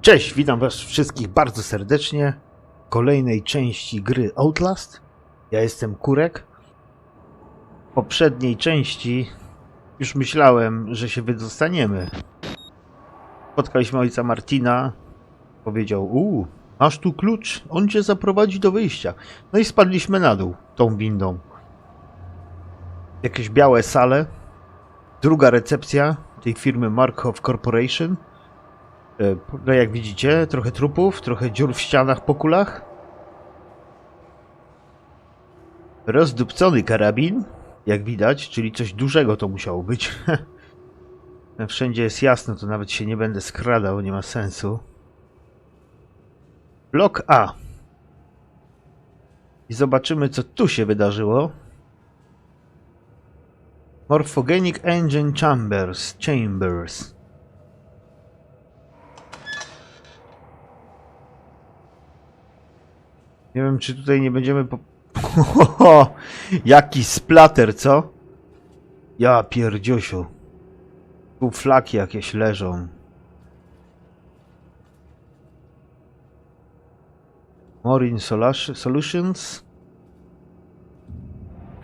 Cześć, witam was wszystkich bardzo serdecznie w kolejnej części gry Outlast. Ja jestem Kurek. W poprzedniej części już myślałem, że się wydostaniemy. Spotkaliśmy ojca Martina. Powiedział, uuu, masz tu klucz, on cię zaprowadzi do wyjścia. No i spadliśmy na dół tą windą. Jakieś białe sale. Druga recepcja tej firmy Markov Corporation. E, No jak widzicie, trochę trupów, trochę dziur w ścianach po kulach. Rozdupcony karabin, jak widać, czyli coś dużego to musiało być. Wszędzie jest jasno, to nawet się nie będę skradał, nie ma sensu. Blok A. I zobaczymy, co tu się wydarzyło. Morphogenic Engine Chambers. Chambers. Nie wiem, czy tutaj nie będziemy po... Jaki splater, co? Ja pierdziosiu. Tu flaki jakieś leżą. Morin Solutions.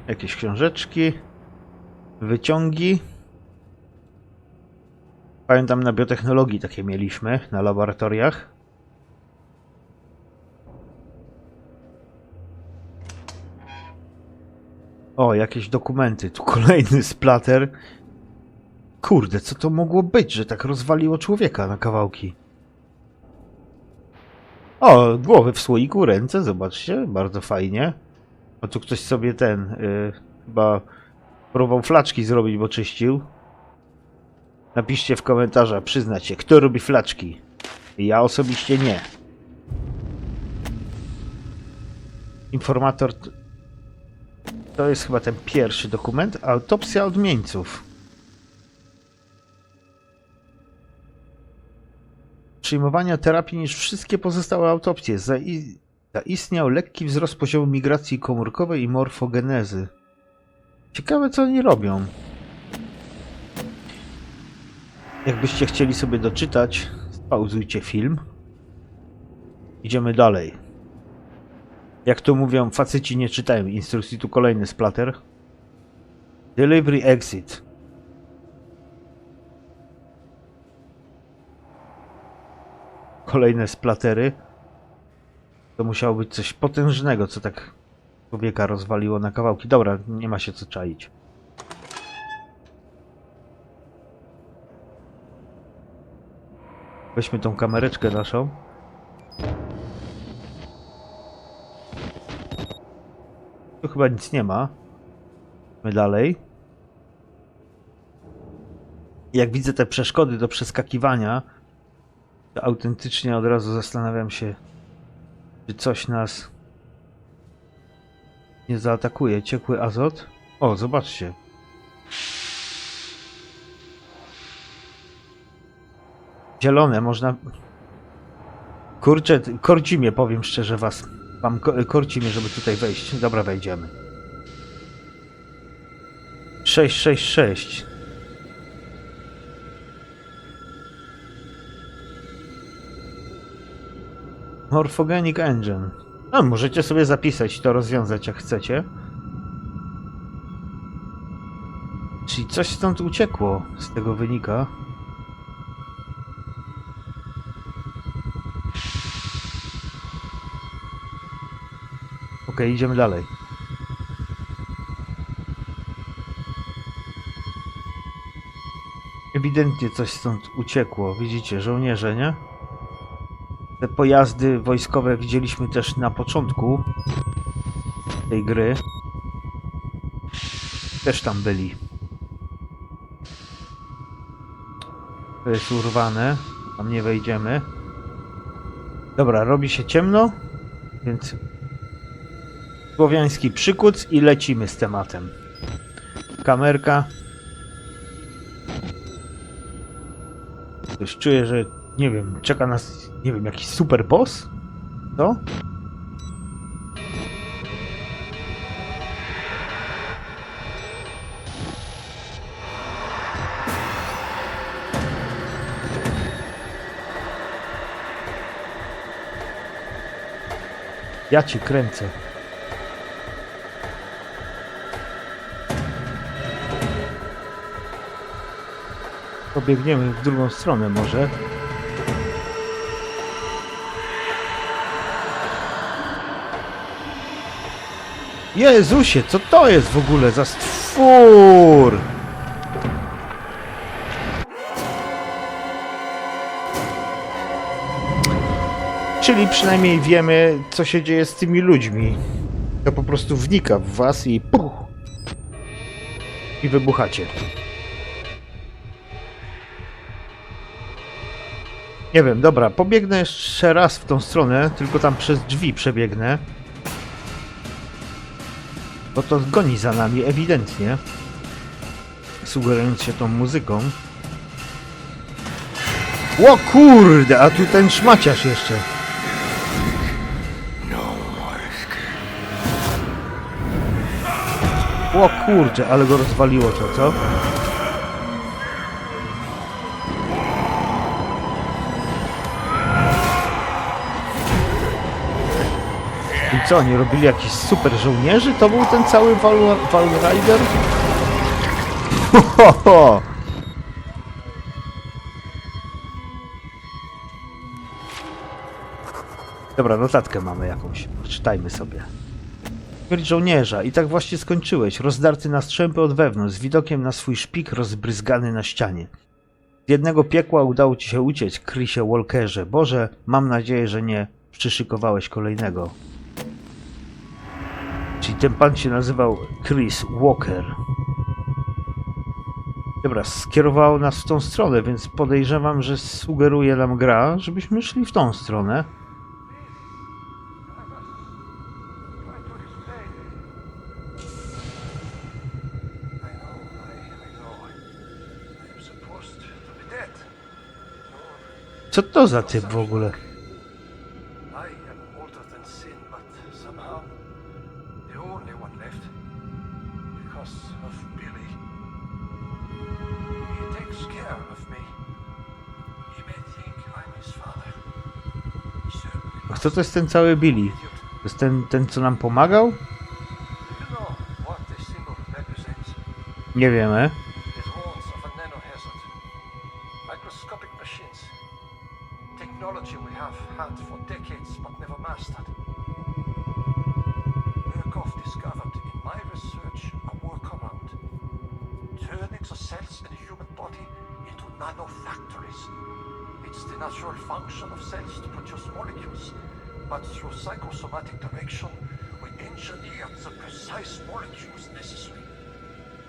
Jakieś książeczki. Wyciągi. Pamiętam na biotechnologii takie mieliśmy, na laboratoriach. O, jakieś dokumenty. Tu kolejny splater. Kurde, co to mogło być, że tak rozwaliło człowieka na kawałki? O, głowy w słoiku, ręce, zobaczcie, bardzo fajnie. O, tu ktoś sobie ten, y, chyba próbował flaczki zrobić, bo czyścił. Napiszcie w komentarzach, przyznać się, kto robi flaczki. Ja osobiście nie. Informator to jest chyba ten pierwszy dokument. Autopsja odmieńców. Przyjmowania terapii niż wszystkie pozostałe autopsje. Zai- zaistniał lekki wzrost poziomu migracji komórkowej i morfogenezy. Ciekawe, co oni robią. Jakbyście chcieli sobie doczytać, spauzujcie film. Idziemy dalej. Jak to mówią, faceci nie czytają instrukcji, tu kolejny splatter. Delivery exit. Kolejne splatery. To musiało być coś potężnego, co tak człowieka rozwaliło na kawałki. Dobra, nie ma się co czaić. Weźmy tą kamereczkę naszą. Chyba nic nie ma. My dalej. Jak widzę te przeszkody do przeskakiwania, to autentycznie od razu zastanawiam się, czy coś nas nie zaatakuje. Ciekły azot. O, zobaczcie. Zielone, można... Kurczę, korci mnie, powiem szczerze was. Mam ko- korci mnie, żeby tutaj wejść. Dobra, wejdziemy. 666. Morphogenic Engine. A, możecie sobie zapisać to rozwiązać jak chcecie. Czyli coś stąd uciekło, z tego wynika. Okej, idziemy dalej. Ewidentnie coś stąd uciekło. Widzicie, żołnierze, nie? Te pojazdy wojskowe widzieliśmy też na początku tej gry. Też tam byli. To jest urwane. Tam nie wejdziemy. Dobra, robi się ciemno, więc Słowiański przykuc i lecimy z tematem. Kamerka. Coś czuję, że nie wiem, czeka nas, nie wiem, jakiś super boss? Co? Ja ci kręcę. Pobiegniemy w drugą stronę może. Jezusie, co to jest w ogóle za stwór? Czyli przynajmniej wiemy, co się dzieje z tymi ludźmi. To po prostu wnika w was i puch! I wybuchacie. Nie wiem, dobra, pobiegnę jeszcze raz w tą stronę, tylko tam przez drzwi przebiegnę. Bo to goni za nami ewidentnie. Sugerując się tą muzyką. O kurde, a tu ten szmaciarz jeszcze. O kurczę, ale go rozwaliło to, co? Co, oni robili jakiś super żołnierzy? To był ten cały Val, Val Rider? Dobra, notatkę mamy jakąś. Czytajmy sobie. Śmierć żołnierza. I tak właśnie skończyłeś. Rozdarty na strzępy od wewnątrz, z widokiem na swój szpik rozbryzgany na ścianie. Z jednego piekła udało ci się uciec, Chrisie Walkerze. Boże, mam nadzieję, że nie przyszykowałeś kolejnego. Czyli ten pan się nazywał Chris Walker. Dobra, skierowało nas w tą stronę, więc podejrzewam, że sugeruje nam gra, żebyśmy szli w tą stronę. Co to za typ w ogóle? Kto to jest ten cały Billy? To jest ten, ten co nam pomagał? Nie wiemy. The natural function of cells to produce molecules, but through psychosomatic direction, we engineered the precise molecules necessary.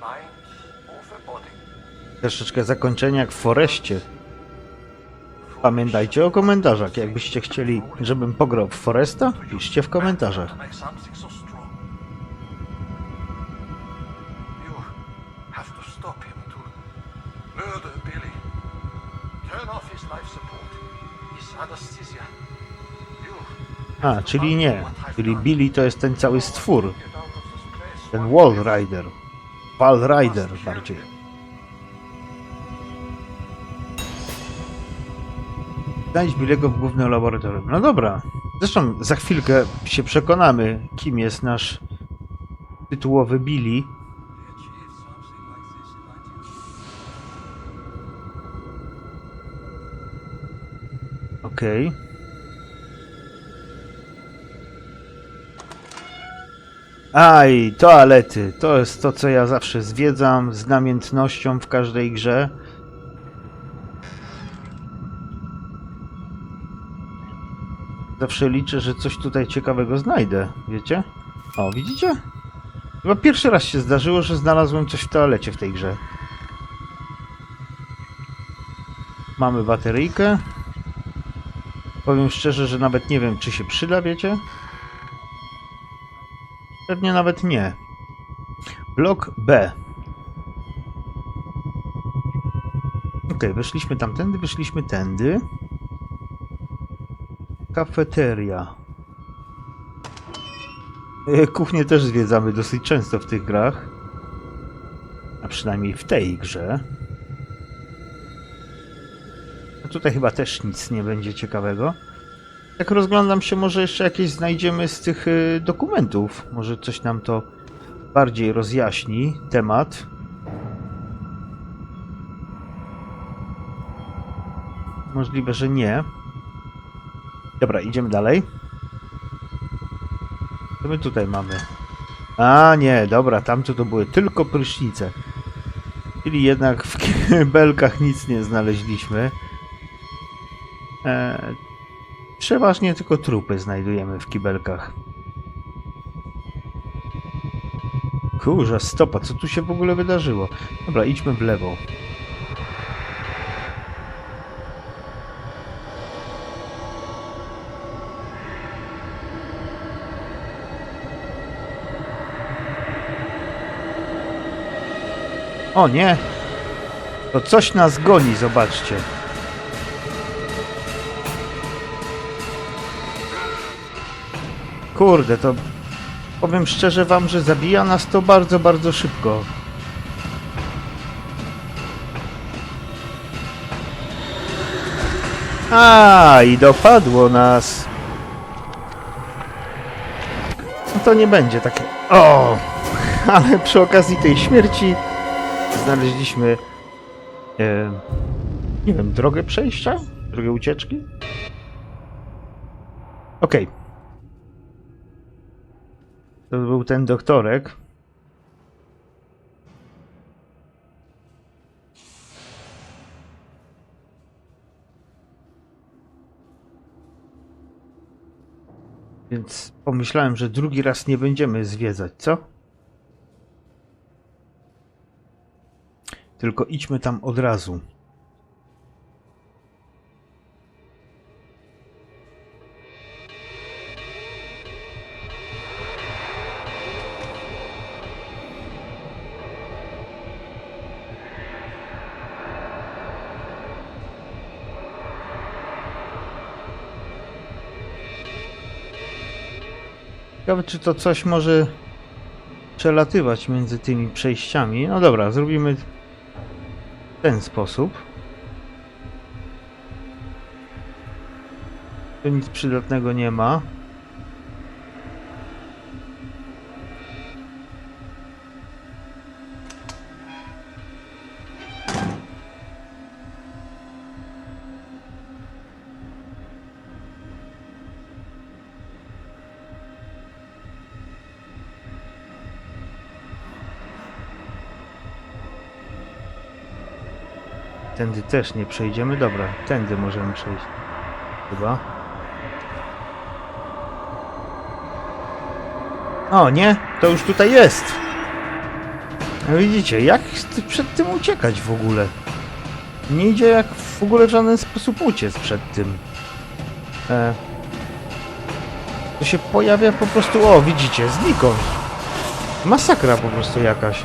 Mind over body. Troszeczkę zakończenia jak w Foreście. Pamiętajcie o komentarzach. Jakbyście chcieli, żebym pograł w Foresta, piszcie w komentarzach. A, czyli nie. Czyli Billy to jest ten cały stwór. Ten Wall Rider. Wall Rider bardziej. Znajdź Billy'ego w głównym laboratorium. No dobra. Zresztą za chwilkę się przekonamy, kim jest nasz tytułowy Billy. They achieved Aj, toalety. To jest to, co ja zawsze zwiedzam z namiętnością w każdej grze. Zawsze liczę, że coś tutaj ciekawego znajdę, wiecie? O, widzicie? Chyba pierwszy raz się zdarzyło, że znalazłem coś w toalecie w tej grze. Mamy bateryjkę. Powiem szczerze, że nawet nie wiem, czy się przyda, wiecie? Pewnie nawet nie. Blok B. Ok, weszliśmy tamtędy, wyszliśmy tędy. Kafeteria. E, Kuchnię też zwiedzamy dosyć często w tych grach. A przynajmniej w tej grze. No tutaj chyba też nic nie będzie ciekawego. Tak rozglądam się, może jeszcze jakieś znajdziemy z tych y, dokumentów. Może coś nam to bardziej rozjaśni temat. Możliwe, że nie. Dobra, idziemy dalej. Co my tutaj mamy? A nie, dobra, tamto to były tylko prysznice. Czyli jednak w kibelkach nic nie znaleźliśmy. E, przeważnie tylko trupy znajdujemy w kibelkach. Kurza, stopa, co tu się w ogóle wydarzyło? Dobra, idźmy w lewo. O nie! To coś nas goni, zobaczcie. Kurde, to powiem szczerze wam, że zabija nas to bardzo, bardzo szybko. A, i dopadło nas. No to nie będzie takie. O! Ale przy okazji tej śmierci znaleźliśmy. E, nie wiem, drogę przejścia? Drogę ucieczki? Okej. To był ten doktorek. Więc pomyślałem, że drugi raz nie będziemy zwiedzać, co? Tylko idźmy tam od razu. Ciekawe, czy to coś może przelatywać między tymi przejściami. No dobra, zrobimy w ten sposób. Tu nic przydatnego nie ma. Tędy też nie przejdziemy. Dobra, tędy możemy przejść. Chyba. O, nie? To już tutaj jest. No widzicie, jak przed tym uciekać w ogóle? Nie idzie jak w ogóle w żaden sposób uciec przed tym. E, to się pojawia po prostu, o widzicie, znikąd. Masakra po prostu jakaś.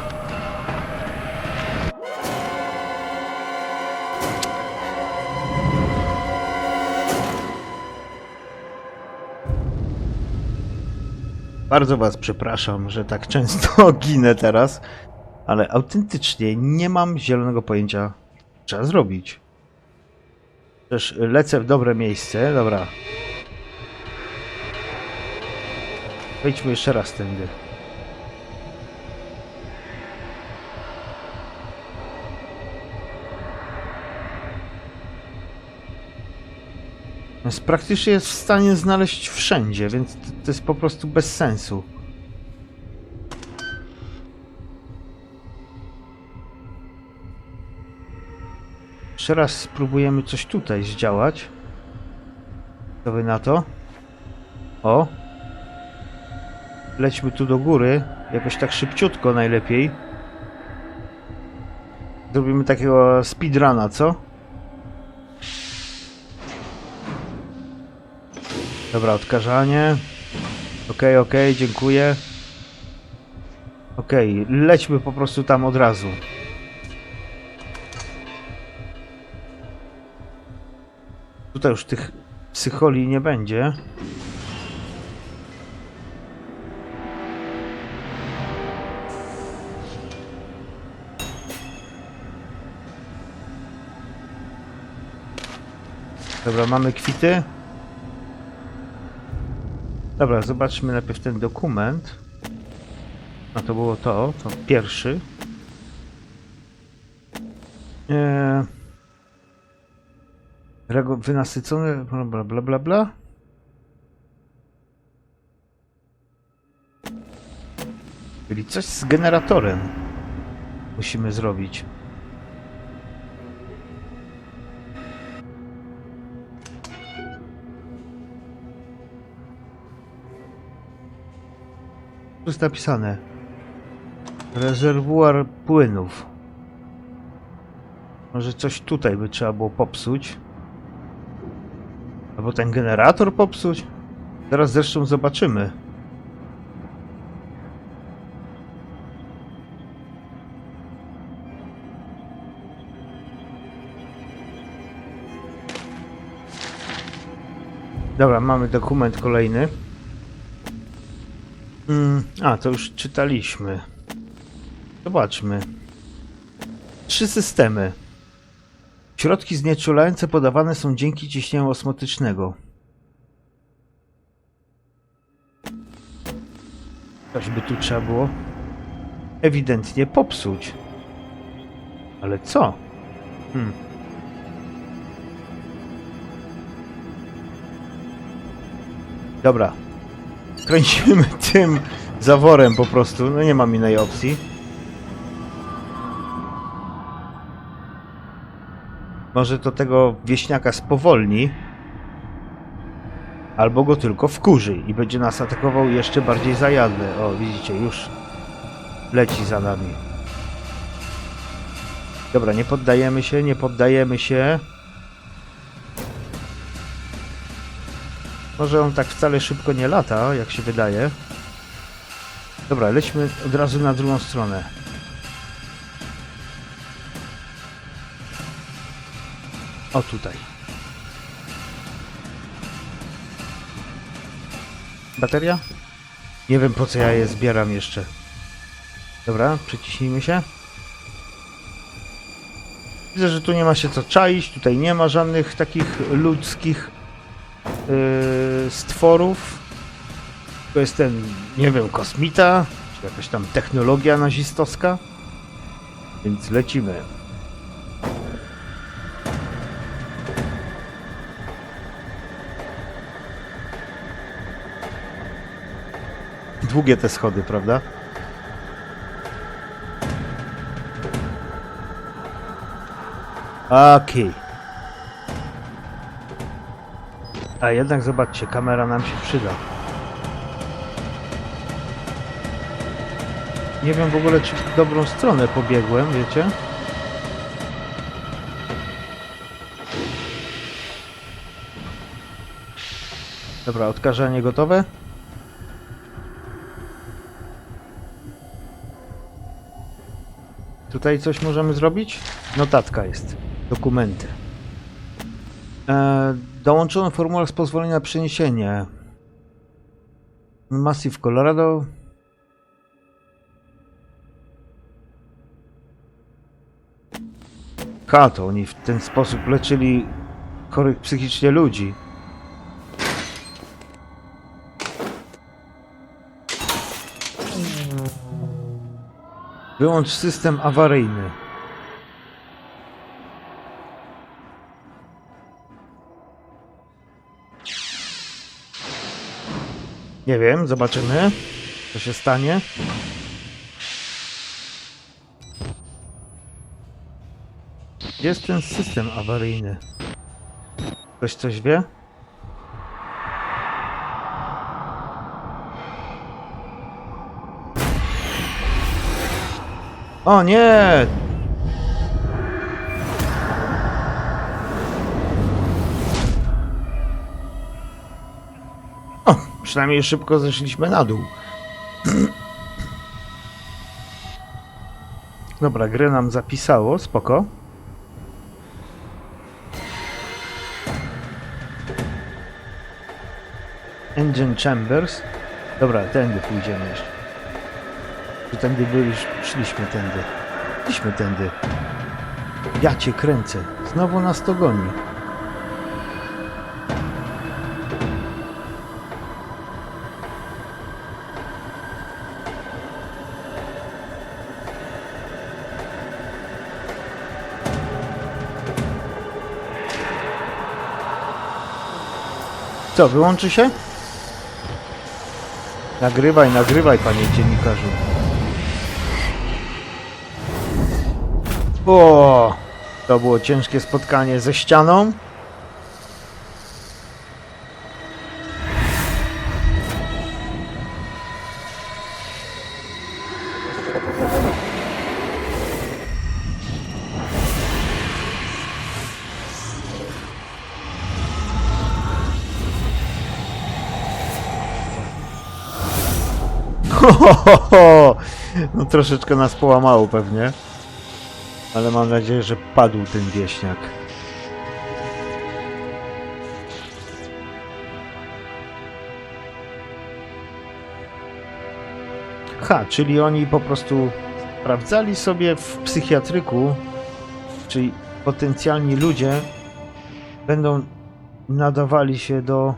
Bardzo Was przepraszam, że tak często ginę teraz, ale autentycznie nie mam zielonego pojęcia, co trzeba zrobić. Też lecę w dobre miejsce, dobra. Wejdźmy jeszcze raz tędy. Jest praktycznie jest w stanie znaleźć wszędzie, więc to, to jest po prostu bez sensu. Jeszcze raz spróbujemy coś tutaj zdziałać. Co wy na to? O! Lećmy tu do góry. Jakoś tak szybciutko najlepiej. Zrobimy takiego speedruna, co? Dobra, odkażanie. Okej, okej, dziękuję. Okej, lećmy po prostu tam od razu. Tutaj już tych psycholi nie będzie. Dobra, mamy kwity. Dobra, zobaczmy najpierw ten dokument. A to było to, to pierwszy. Eee, wynasycony, bla bla bla bla. Czyli coś z generatorem musimy zrobić. Tu jest napisane rezerwuar płynów. Może coś tutaj by trzeba było popsuć. Albo ten generator popsuć. Teraz zresztą zobaczymy. Dobra, mamy dokument kolejny. Mm, a, to już czytaliśmy. Zobaczmy. Trzy systemy. Środki znieczulające podawane są dzięki ciśnieniu osmotycznego. Coś by tu trzeba było ewidentnie popsuć. Ale co? Hmm. Dobra. Kręcimy tym zaworem po prostu. No nie mam innej opcji. Może to tego wieśniaka spowolni. Albo go tylko wkurzy i będzie nas atakował jeszcze bardziej zajadle. O, widzicie, już leci za nami. Dobra, nie poddajemy się, nie poddajemy się. Może on tak wcale szybko nie lata, jak się wydaje. Dobra, lećmy od razu na drugą stronę. O tutaj. Bateria? Nie wiem po co ja je zbieram jeszcze. Dobra, przyciśnijmy się. Widzę, że tu nie ma się co czaić, tutaj nie ma żadnych takich ludzkich yy, stworów. To jest ten, nie wiem, kosmita, czy jakaś tam technologia nazistowska. Więc lecimy. Długie te schody, prawda? Okej. A jednak zobaczcie, kamera nam się przyda. Nie wiem w ogóle, czy w dobrą stronę pobiegłem, wiecie? Dobra, odkażanie gotowe? Tutaj coś możemy zrobić? Notatka jest. Dokumenty. E, dołączono formularz z pozwolenia na przeniesienie. Massive Colorado. Ha, to oni w ten sposób leczyli chorych psychicznie ludzi. Wyłącz system awaryjny. Nie wiem, zobaczymy, co się stanie. Jest ten system awaryjny? Ktoś coś wie? O nie! Przynajmniej szybko zeszliśmy na dół. Dobra, grę nam zapisało, spoko. Engine Chambers. Dobra, tędy pójdziemy jeszcze. Czy tędy byliśmy? Szliśmy tędy. Szliśmy tędy. Ja cię kręcę. Znowu nas to goni. Co, wyłączy się? Nagrywaj, nagrywaj, panie dziennikarzu. O, to było ciężkie spotkanie ze ścianą. No troszeczkę nas połamało pewnie. Ale mam nadzieję, że padł ten wieśniak. Ha, czyli oni po prostu sprawdzali sobie w psychiatryku, czyli potencjalni ludzie będą nadawali się do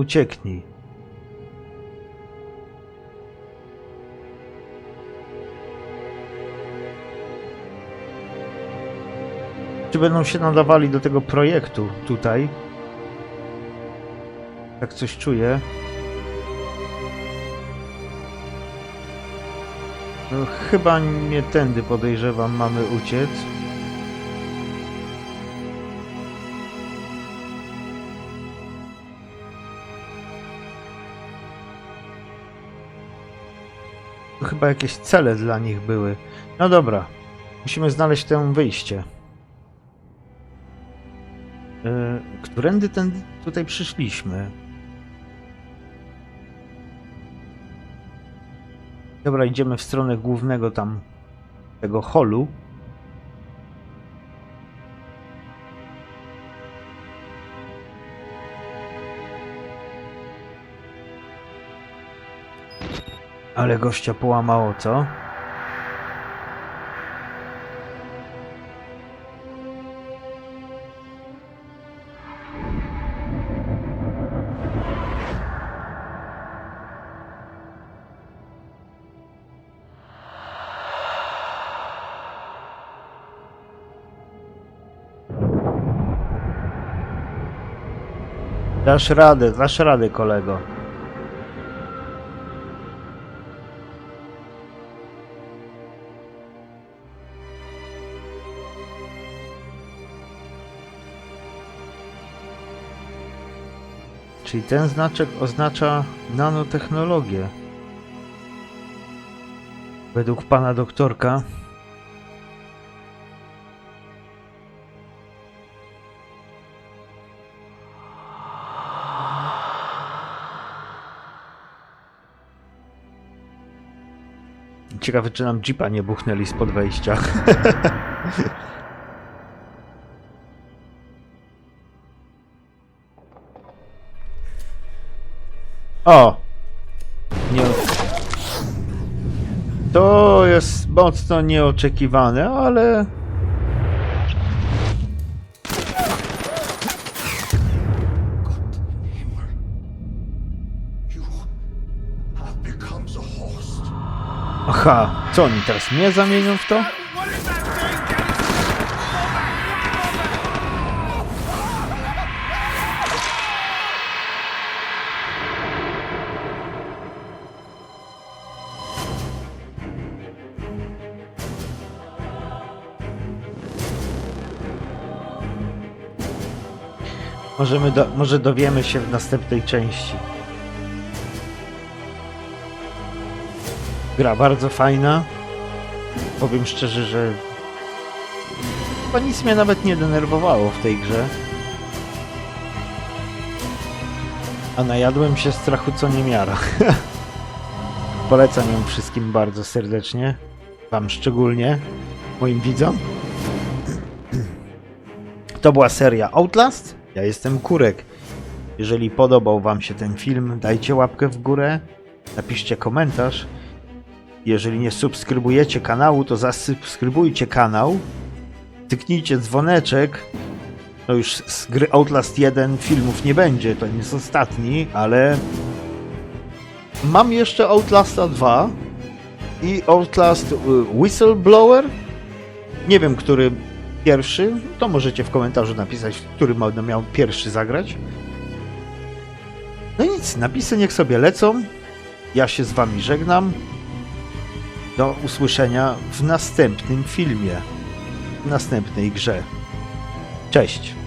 ucieknij. Czy będą się nadawali do tego projektu tutaj? Tak coś czuję. No, chyba nie tędy podejrzewam mamy uciec. Chyba jakieś cele dla nich były. No dobra, musimy znaleźć tę wyjście. Yy, którędy ten tutaj przyszliśmy? Dobra, idziemy w stronę głównego tam tego holu. Ale gościa połamało, co? Dasz radę, dasz radę, kolego. Czyli ten znaczek oznacza nanotechnologię. Według pana doktorka. Ciekawe, czy nam jeepa nie buchnęli spod wejścia. O! Nie... To jest mocno nieoczekiwane, ale... Aha, co oni teraz mnie zamienią w to? Możemy do, może dowiemy się w następnej części. Gra bardzo fajna. Powiem szczerze, że chyba nic mnie nawet nie denerwowało w tej grze. A najadłem się strachu co niemiara. Polecam ją wszystkim bardzo serdecznie. Wam szczególnie, moim widzom. To była seria Outlast. Ja jestem Kurek. Jeżeli podobał Wam się ten film, dajcie łapkę w górę, napiszcie komentarz. Jeżeli nie subskrybujecie kanału, to zasubskrybujcie kanał. Tyknijcie dzwoneczek. No już z gry Outlast 1 filmów nie będzie, to nie jest ostatni, ale mam jeszcze Outlasta 2 i Outlast y, Whistleblower. Nie wiem, który pierwszy, to możecie w komentarzu napisać, w którym będę miał pierwszy zagrać. No nic, napisy niech sobie lecą. Ja się z wami żegnam. Do usłyszenia w następnym filmie, w następnej grze. Cześć.